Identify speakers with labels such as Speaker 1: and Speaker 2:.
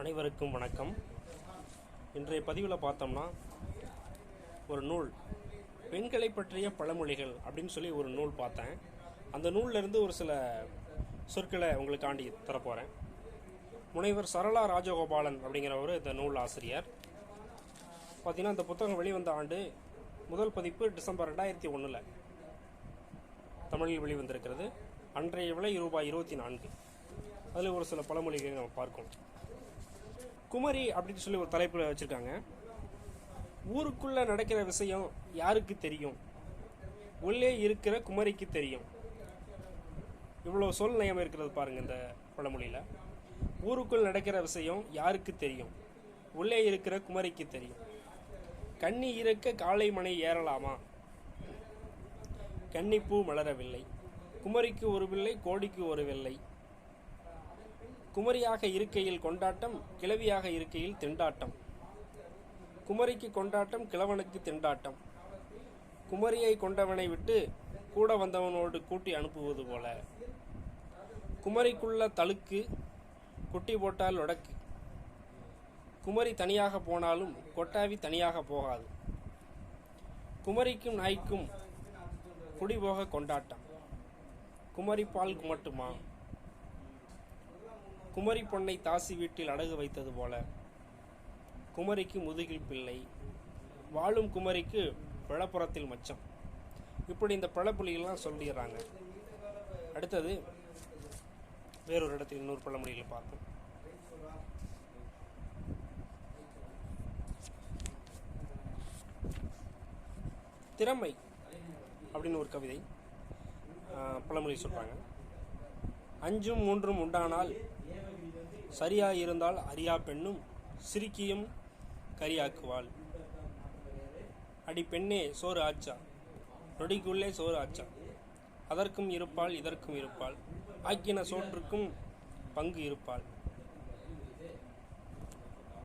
Speaker 1: அனைவருக்கும் வணக்கம். இன்றைய பதிவில் பார்த்தோம்னா ஒரு நூல் பெண்களை பற்றிய பழமொழிகள் அப்படின்னு சொல்லி ஒரு நூல் பார்த்தேன். அந்த நூல்லேருந்து ஒரு சில சொற்களை உங்களுக்காண்டி தரப்போகிறேன் முனைவர் சரளா ராஜகோபாலன் அப்படிங்கிறவர் இந்த நூல் ஆசிரியர். பார்த்தீங்கன்னா இந்த புத்தகம் வெளிவந்த ஆண்டு முதல் பதிப்பு டிசம்பர் ரெண்டாயிரத்தி ஒன்றில் தமிழில் வெளிவந்திருக்கிறது. அன்றைய விலை ரூபாய் இருபத்தி நான்கு. அதில் ஒரு சில பழமொழிகளை நம்ம பார்க்கணும். குமரி அப்படின்னு சொல்லி ஒரு தலைப்பில் வச்சுருக்காங்க. ஊருக்குள்ளே நடக்கிற விஷயம் யாருக்கு தெரியும்? உள்ளே இருக்கிற குமரிக்கு தெரியும். இவ்வளோ சொல் நயம் இருக்கிறது பாருங்கள் இந்த பழமொழியில். ஊருக்குள் நடக்கிற விஷயம் யாருக்கு தெரியும்? உள்ளே இருக்கிற குமரிக்கு தெரியும். கண்ணி இருக்க காலை மனை ஏறலாமா? கன்னிப்பூ மலரவில்லை. குமரிக்கு ஒரு வில்லை கோடிக்கு ஒரு வெள்ளை குமரியாக இருக்கையில் கொண்டாட்டம் கிழவியாக இருக்கையில் திண்டாட்டம். குமரிக்கு கொண்டாட்டம் கிழவனுக்கு திண்டாட்டம். குமரியை கொண்டவனை விட்டு கூட வந்தவனோடு கூட்டி அனுப்புவது போல. குமரிக்குள்ள தழுக்கு குட்டி போட்டால் உடக்கு. குமரி தனியாக போனாலும் கொட்டாவி தனியாக போகாது. குமரிக்கும் நாய்க்கும் குடிபோக கொண்டாட்டம். குமரி பால் குமட்டுமா? குமரி பொண்ணை தாசி வீட்டில் அடகு வைத்தது போல. குமரிக்கு முதுகில் பிள்ளை வாழும் குமரிக்கு பிழப்புறத்தில் மச்சம். இப்படி இந்த பழப்புலிகள்லாம் சொல்லிடுறாங்க. அடுத்தது வேறொரு இடத்தில் இன்னொரு பழமொழிகளை பார்ப்போம். திறமை அப்படின்னு ஒரு கவிதை பழமொழி சொல்கிறாங்க அஞ்சும் மூன்றும் உண்டானால் சரியாயிருந்தால் அறியா பெண்ணும் சிரிக்கியும் கரியாக்குவாள். அடி பெண்ணே சோறு ஆச்சா? நொடிக்குள்ளே சோறு ஆச்சா? அதற்கும் இருப்பாள் இதற்கும் இருப்பாள். ஆக்கின சோற்றுக்கும் பங்கு இருப்பாள்.